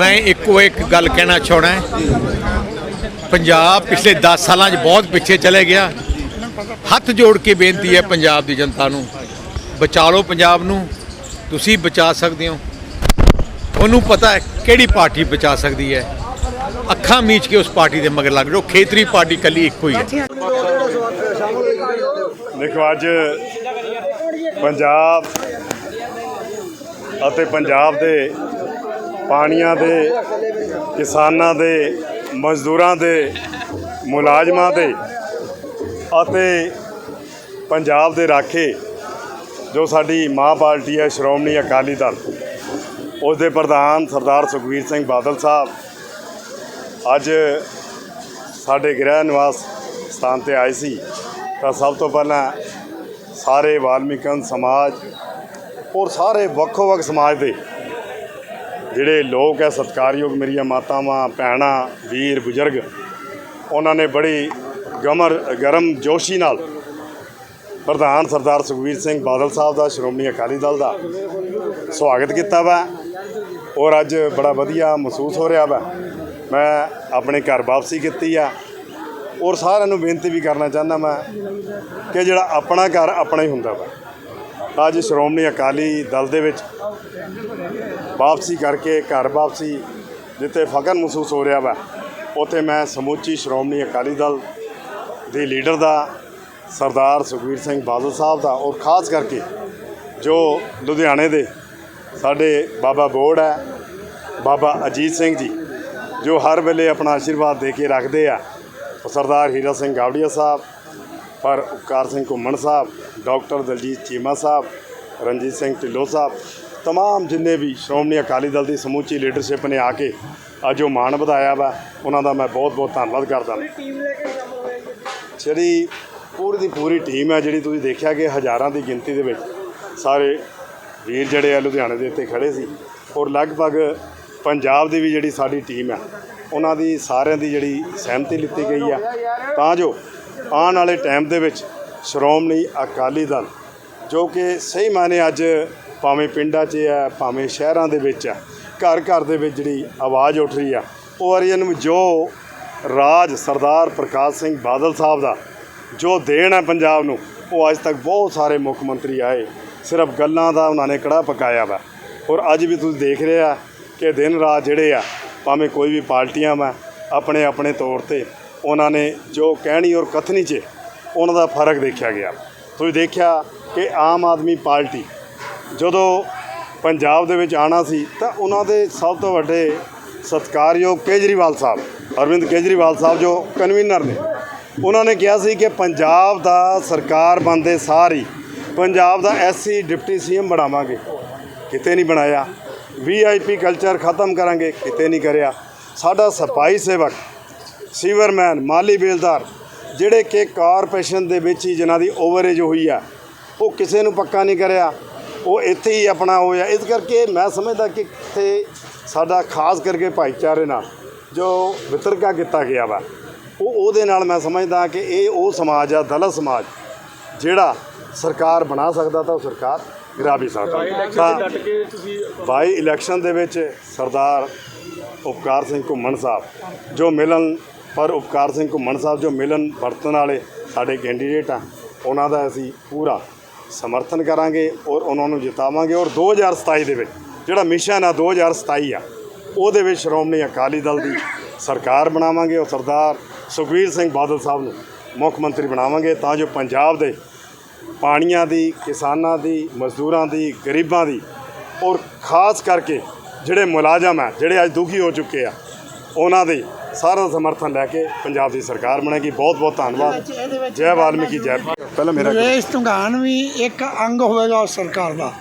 ਮੈਂ ਇੱਕੋ ਇੱਕ ਗੱਲ ਕਹਿਣਾ ਚਾਹਣਾ ਪੰਜਾਬ ਪਿਛਲੇ 10 ਸਾਲਾਂ 'ਚ ਬਹੁਤ ਪਿੱਛੇ ਚਲੇ ਗਿਆ। ਹੱਥ ਜੋੜ ਕੇ ਬੇਨਤੀ ਹੈ ਪੰਜਾਬ ਦੀ ਜਨਤਾ ਨੂੰ, ਬਚਾ ਲਓ ਪੰਜਾਬ ਨੂੰ, ਤੁਸੀਂ ਬਚਾ ਸਕਦੇ ਹੋ। ਉਹਨੂੰ ਪਤਾ ਹੈ ਕਿਹੜੀ ਪਾਰਟੀ ਬਚਾ ਸਕਦੀ ਹੈ। ਅੱਖਾਂ ਮੀਚ ਕੇ ਉਸ ਪਾਰਟੀ ਦੇ ਮਗਰ ਲੱਗ ਜਾਓ, ਖੇਤਰੀ ਪਾਰਟੀ ਕੱਲੀ ਇੱਕੋ ਹੀ ਹੈ। ਦੇਖੋ ਅੱਜ ਪੰਜਾਬ ਅਤੇ ਪੰਜਾਬ ਦੇ ਪਾਣੀਆਂ ਦੇ, ਕਿਸਾਨਾਂ ਦੇ, ਮਜ਼ਦੂਰਾਂ ਦੇ, ਮੁਲਾਜ਼ਮਾਂ ਦੇ ਅਤੇ ਪੰਜਾਬ ਦੇ ਰਾਖੇ ਜੋ ਸਾਡੀ ਮਾਂ ਪਾਰਟੀ ਹੈ, ਸ਼੍ਰੋਮਣੀ ਅਕਾਲੀ ਦਲ, ਉਸ ਦੇ ਪ੍ਰਧਾਨ ਸਰਦਾਰ ਸੁਖਵੀਰ ਸਿੰਘ ਬਾਦਲ ਸਾਹਿਬ ਅੱਜ ਸਾਡੇ ਗ੍ਰਹਿ ਨਿਵਾਸ ਸਥਾਨ ਤੇ ਆਏ ਸੀ। ਤਾਂ ਸਭ ਤੋਂ ਪਹਿਲਾਂ ਸਾਰੇ ਵਾਲਮੀਕਨ ਸਮਾਜ ਔਰ ਸਾਰੇ ਵੱਖੋ ਵੱਖ ਸਮਾਜ ਦੇ ਜਿਹੜੇ ਲੋਕ ਹੈ ਸਤਿਕਾਰਯੋਗ ਮੇਰੀਆਂ ਮਾਤਾਵਾਂ, ਭੈਣਾਂ, ਵੀਰ, ਬਜ਼ੁਰਗ, ਉਹਨਾਂ ਨੇ ਬੜੀ ਗਮਰ, ਗਰਮ ਜੋਸ਼ੀ ਨਾਲ ਪ੍ਰਧਾਨ ਸਰਦਾਰ ਸੁਖਵੀਰ ਸਿੰਘ ਬਾਦਲ ਸਾਹਿਬ ਦਾ, ਸ਼੍ਰੋਮਣੀ ਅਕਾਲੀ ਦਲ ਦਾ ਸਵਾਗਤ ਕੀਤਾ ਵਾ। ਔਰ ਅੱਜ ਬੜਾ ਵਧੀਆ ਮਹਿਸੂਸ ਹੋ ਰਿਹਾ ਵਾ। ਮੈਂ ਆਪਣੇ ਘਰ ਵਾਪਸੀ ਕੀਤੀ ਆ। ਔਰ ਸਾਰਿਆਂ ਨੂੰ ਬੇਨਤੀ ਵੀ ਕਰਨਾ ਚਾਹੁੰਦਾ ਮੈਂ ਕਿ ਜਿਹੜਾ ਆਪਣਾ ਘਰ ਆਪਣਾ ਹੀ ਹੁੰਦਾ ਵਾ। ਅੱਜ ਸ਼੍ਰੋਮਣੀ ਅਕਾਲੀ ਦਲ ਦੇ ਵਿੱਚ ਵਾਪਸੀ ਕਰਕੇ, ਘਰ ਵਾਪਸੀ ਜਿੱਥੇ ਫਖਰ ਮਹਿਸੂਸ ਹੋ ਰਿਹਾ ਵਾ, ਉੱਥੇ ਮੈਂ ਸਮੁੱਚੀ ਸ਼੍ਰੋਮਣੀ ਅਕਾਲੀ ਦਲ ਦੇ ਲੀਡਰ ਦਾ, ਸਰਦਾਰ ਸੁਖਵੀਰ ਸਿੰਘ ਬਾਦਲ ਸਾਹਿਬ ਦਾ ਔਰ ਖਾਸ ਕਰਕੇ ਜੋ ਲੁਧਿਆਣੇ ਦੇ ਸਾਡੇ ਬਾਬਾ ਬੋੜ ਹੈ, ਬਾਬਾ ਅਜੀਤ ਸਿੰਘ ਜੀ, ਜੋ ਹਰ ਵੇਲੇ ਆਪਣਾ ਆਸ਼ੀਰਵਾਦ ਦੇ ਕੇ ਰੱਖਦੇ ਆ ਸਰਦਾਰ ਹੀਰਾ ਸਿੰਘ ਗਾਵੜੀਆ ਸਾਹਿਬ, ਪਰ ਉਪਕਾਰ ਸਿੰਘ ਘੁੰਮਣ ਸਾਹਿਬ, ਡਾਕਟਰ ਦਲਜੀਤ ਚੀਮਾ ਸਾਹਿਬ, ਰਣਜੀਤ ਸਿੰਘ ਢਿੱਲੋਂ ਸਾਹਿਬ ਤਮਾਮ ਜਿੰਨੇ ਵੀ ਸ਼੍ਰੋਮਣੀ ਅਕਾਲੀ ਦਲ ਦੀ ਸਮੁੱਚੀ ਲੀਡਰਸ਼ਿਪ ਨੇ ਆ ਕੇ ਅੱਜ ਉਹ ਮਾਣ ਵਧਾਇਆ ਵਾ, ਉਹਨਾਂ ਦਾ ਮੈਂ ਬਹੁਤ ਬਹੁਤ ਧੰਨਵਾਦ ਕਰਦਾ ਜਿਹੜੀ ਪੂਰੀ ਦੀ ਪੂਰੀ ਟੀਮ ਹੈ, ਜਿਹੜੀ ਤੁਸੀਂ ਦੇਖਿਆ ਕਿ ਹਜ਼ਾਰਾਂ ਦੀ ਗਿਣਤੀ ਦੇ ਵਿੱਚ ਸਾਰੇ ਵੀਰ ਜਿਹੜੇ ਆ ਲੁਧਿਆਣੇ ਦੇ ਉੱਤੇ ਖੜੇ ਸੀ, ਔਰ ਲਗਭਗ ਪੰਜਾਬ ਦੀ ਵੀ ਜਿਹੜੀ ਸਾਡੀ ਟੀਮ ਹੈ, ਉਹਨਾਂ ਦੀ ਸਾਰਿਆਂ ਦੀ ਜਿਹੜੀ ਸਹਿਮਤੀ ਲਿੱਤੀ ਗਈ ਆ। ਤਾਂ ਜੋ ਆਉਣ ਵਾਲੇ ਟਾਈਮ ਦੇ ਵਿੱਚ ਸ਼੍ਰੋਮਣੀ ਅਕਾਲੀ ਦਲ, ਜੋ ਕਿ ਸਹੀ ਮਾਨੇ ਅੱਜ ਭਾਵੇਂ ਪਿੰਡਾਂ 'ਚ ਹੈ ਭਾਵੇਂ ਸ਼ਹਿਰਾਂ ਦੇ ਵਿੱਚ ਹੈ ਘਰ ਘਰ ਦੇ ਵਿੱਚ ਜਿਹੜੀ ਆਵਾਜ਼ ਉੱਠ ਰਹੀ ਆ, ਉਹ ਅਰੀਅਨ ਨੂੰ ਜੋ ਰਾਜ ਸਰਦਾਰ ਪ੍ਰਕਾਸ਼ ਸਿੰਘ ਬਾਦਲ ਸਾਹਿਬ ਦਾ ਜੋ ਦੇਣ ਹੈ ਪੰਜਾਬ ਨੂੰ, ਉਹ ਅੱਜ ਤੱਕ ਬਹੁਤ ਸਾਰੇ ਮੁੱਖ ਮੰਤਰੀ ਆਏ, ਸਿਰਫ ਗੱਲਾਂ ਦਾ ਉਹਨਾਂ ਨੇ ਕੜਾ ਪਕਾਇਆ ਵਾ। ਔਰ ਅੱਜ ਵੀ ਤੁਸੀਂ ਦੇਖ ਰਹੇ ਆ ਕਿ ਦਿਨ ਰਾਤ ਜਿਹੜੇ ਆ, ਭਾਵੇਂ ਕੋਈ ਵੀ ਪਾਰਟੀਆਂ ਵਾ, ਆਪਣੇ ਆਪਣੇ ਤੌਰ ਤੇ ਉਹਨਾਂ ਨੇ ਜੋ ਕਹਿਣੀ ਔਰ ਕਥਨੀ 'ਚ ਉਹਨਾਂ ਦਾ ਫ਼ਰਕ ਦੇਖਿਆ ਗਿਆ। ਤੁਸੀਂ ਦੇਖਿਆ ਕਿ ਆਮ ਆਦਮੀ ਪਾਰਟੀ ਜਦੋਂ ਪੰਜਾਬ ਦੇ ਵਿੱਚ ਆਣਾ ਸੀ ਤਾਂ ਉਹਨਾਂ ਦੇ ਸਭ ਤੋਂ ਵੱਡੇ ਸਤਿਕਾਰਯੋਗ ਕੇਜਰੀਵਾਲ ਸਾਹਿਬ, ਅਰਵਿੰਦ ਕੇਜਰੀਵਾਲ ਸਾਹਿਬ ਜੋ ਕਨਵੀਨਰ ਨੇ, ਉਹਨਾਂ ਨੇ ਕਿਹਾ ਸੀ ਕਿ ਪੰਜਾਬ ਦਾ ਸਰਕਾਰ ਬਣਦੇ ਸਾਰ ਹੀ ਪੰਜਾਬ ਦਾ ਐਸਸੀ ਡਿਪਟੀ ਸੀਐਮ ਬਣਾਵਾਂਗੇ। ਕਿਤੇ ਨਹੀਂ ਬਣਾਇਆ। ਵੀਆਈਪੀ ਕਲਚਰ ਖਤਮ ਕਰਾਂਗੇ, ਕਿਤੇ ਨਹੀਂ ਕਰਿਆ। ਸਾਡਾ ਸਫ਼ਾਈ ਸੇਵਕ, ਸੀਵਰਮੈਨ, ਮਾਲੀ ਬੇਲਦਾਰ, ਜਿਹੜੇ ਕਿ ਕਾਰਪੋਰੇਸ਼ਨ ਦੇ ਵਿੱਚ ਹੀ ਜਿਨ੍ਹਾਂ ਦੀ ਓਵਰੇਜ ਹੋਈ ਆ, ਉਹ ਕਿਸੇ ਨੂੰ ਪੱਕਾ ਨਹੀਂ ਕਰਿਆ। ਉਹ ਇੱਥੇ ਹੀ ਆਪਣਾ ਹੋਇਆ ਇਸ ਕਰਕੇ ਮੈਂ ਸਮਝਦਾ ਕਿ ਇੱਥੇ ਸਾਡਾ ਖਾਸ ਕਰਕੇ ਭਾਈਚਾਰੇ ਨਾਲ ਜੋ ਵਿਤਰਕਾ ਕੀਤਾ ਗਿਆ ਵਾ ਉਹ ਉਹਦੇ ਨਾਲ ਮੈਂ ਸਮਝਦਾ ਕਿ ਇਹ ਉਹ ਸਮਾਜ ਆ ਦਲਿਤ ਸਮਾਜ ਜਿਹੜਾ ਸਰਕਾਰ ਬਣਾ ਸਕਦਾ ਤਾਂ ਉਹ ਸਰਕਾਰ ਗਿਰਾ ਵੀ ਸਕਦਾ। ਤਾਂ ਬਾਈ ਇਲੈਕਸ਼ਨ ਦੇ ਵਿੱਚ ਸਰਦਾਰ ਉਪਕਾਰ ਸਿੰਘ ਘੁੰਮਣ ਸਾਹਿਬ ਜੋ ਮਿਲਨ ਪਰ ਉਪਕਾਰ ਸਿੰਘ ਘੁੰਮਣ ਸਾਹਿਬ ਜੋ ਮਿਲਨ ਵਰਤਣ ਵਾਲੇ ਸਾਡੇ ਕੈਂਡੀਡੇਟ ਆ ਉਹਨਾਂ ਦਾ ਅਸੀਂ ਪੂਰਾ ਸਮਰਥਨ ਕਰਾਂਗੇ ਔਰ ਉਹਨਾਂ ਨੂੰ ਜਿਤਾਵਾਂਗੇ ਔਰ 2027 ਦੇ ਵਿੱਚ ਜਿਹੜਾ ਮਿਸ਼ਨ ਆ 2027 ਆ, ਉਹਦੇ ਵਿੱਚ ਸ਼੍ਰੋਮਣੀ ਅਕਾਲੀ ਦਲ ਦੀ ਸਰਕਾਰ ਬਣਾਵਾਂਗੇ ਔਰ ਸਰਦਾਰ ਸੁਖਵੀਰ ਸਿੰਘ ਬਾਦਲ ਸਾਹਿਬ ਨੂੰ ਮੁੱਖ ਮੰਤਰੀ ਬਣਾਵਾਂਗੇ ਤਾਂ ਜੋ ਪੰਜਾਬ ਦੇ ਪਾਣੀਆਂ ਦੀ, ਕਿਸਾਨਾਂ ਦੀ, ਮਜ਼ਦੂਰਾਂ ਦੀ, ਗਰੀਬਾਂ ਦੀ ਔਰ ਖਾਸ ਕਰਕੇ ਜਿਹੜੇ ਮੁਲਾਜ਼ਮ ਆ, ਜਿਹੜੇ ਅੱਜ ਦੁਖੀ ਹੋ ਚੁੱਕੇ ਆ ਉਹਨਾਂ ਦੇ ਸਾਰਾ ਸਮਰਥਨ ਲੈ ਕੇ ਪੰਜਾਬ ਦੀ ਸਰਕਾਰ ਬਣੇਗੀ। ਬਹੁਤ ਬਹੁਤ ਧੰਨਵਾਦ। ਜੈ ਵਾਲਮੀਕੀ ਜੈ ਪਹਿਲਾਂ ਮੇਰਾ ਨਰੇਸ਼ ਧੁੰਗਾਨ ਵੀ ਇੱਕ ਅੰਗ ਹੋਵੇਗਾ ਉਸ ਸਰਕਾਰ ਦਾ।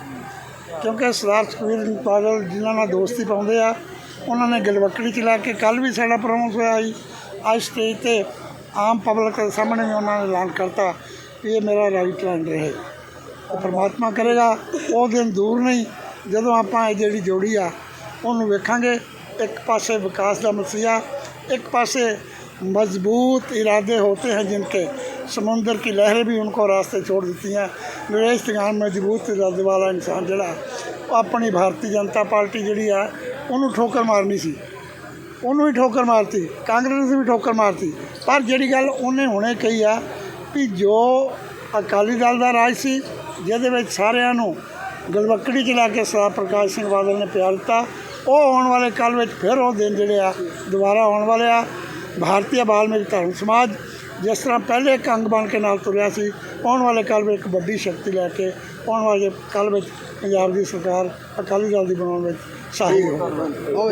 ਕਿਉਂਕਿ ਸਰਦਾਰ ਸੁਖਬੀਰ ਸਿੰਘ ਬਾਦਲ ਜਿਨ੍ਹਾਂ ਨਾਲ ਦੋਸਤੀ ਪਾਉਂਦੇ ਆ ਉਹਨਾਂ ਨੇ ਗਲਵੱਕੜੀ ਚਲਾ ਕੇ ਕੱਲ ਵੀ ਸਾਡਾ ਪ੍ਰੋਮੋਸ ਹੋਇਆ ਸੀ। ਅੱਜ ਸਟੇਜ ਤੇ ਆਮ ਪਬਲਿਕ ਦੇ ਸਾਹਮਣੇ ਵੀ ਉਹਨਾਂ ਨੇ ਐਲਾਨ ਕਰਤਾ ਕਿ ਇਹ ਮੇਰਾ ਰਾਈਟ ਹੈਂਡ ਰਹੇ। ਤੇ ਪ੍ਰਮਾਤਮਾ ਕਰੇਗਾ ਉਹ ਦਿਨ ਦੂਰ ਨਹੀਂ ਜਦੋਂ ਆਪਾਂ ਇਹ ਜਿਹੜੀ ਜੋੜੀ ਆ ਉਹਨੂੰ ਵੇਖਾਂਗੇ। ਇੱਕ ਪਾਸੇ ਵਿਕਾਸ ਦਾ ਮਸੀਹਾ एक पासे मजबूत इरादे होते हैं जिनके समुंदर की लहरें भी उनको रास्ते छोड़ देती हैं नरेश तिगान मजबूत इरादे वाला इंसान जड़ा ਉਹ ਆਪਣੀ ਭਾਰਤੀ ਜਨਤਾ ਪਾਰਟੀ ਜਿਹੜੀ ਆ ਉਹਨੂੰ ਠੋਕਰ ਮਾਰਨੀ ਸੀ ਉਹਨੂੰ ਵੀ ਠੋਕਰ ਮਾਰਤੀ ਕਾਂਗਰਸ ਨੇ ਵੀ ਠੋਕਰ ਮਾਰਤੀ ਪਰ ਜਿਹੜੀ ਗੱਲ ਉਹਨੇ ਹੁਣੇ ਕਹੀ ਆ ਵੀ ਜੋ ਅਕਾਲੀ ਦਲ ਦਾ ਰਾਜ ਸੀ ਜਿਹਦੇ ਵਿੱਚ ਸਾਰਿਆਂ ਨੂੰ ਗਲਵੱਕੜੀ ਚ ਲੈ ਕੇ ਸਰਦਾਰ ਪ੍ਰਕਾਸ਼ ਸਿੰਘ ਬਾਦਲ ਨੇ ਪਿਆਰ ਦਿੱਤਾ ਉਹ ਆਉਣ ਵਾਲੇ ਕੱਲ ਵਿੱਚ ਫਿਰ ਉਹ ਦਿਨ ਜਿਹੜੇ ਆ, ਦੁਬਾਰਾ ਆਉਣ ਵਾਲੇ ਆ। ਭਾਰਤੀ ਬਾਲਮਿਕ ਧਰਮ ਸਮਾਜ ਜਿਸ ਤਰ੍ਹਾਂ ਪਹਿਲੇ ਇੱਕ ਅੰਗ ਬਣ ਕੇ ਨਾਲ ਤੁਰਿਆ ਸੀ, ਆਉਣ ਵਾਲੇ ਕੱਲ ਵਿੱਚ ਇੱਕ ਵੱਡੀ ਸ਼ਕਤੀ ਲੈ ਕੇ ਆਉਣ ਵਾਲੇ ਕੱਲ ਵਿੱਚ ਪੰਜਾਬ ਦੀ ਸਰਕਾਰ ਅਕਾਲੀ ਦਲ ਦੀ ਬਣਾਉਣ ਵਿੱਚ ਸਹਾਈ ਹੋਵੇਗੀ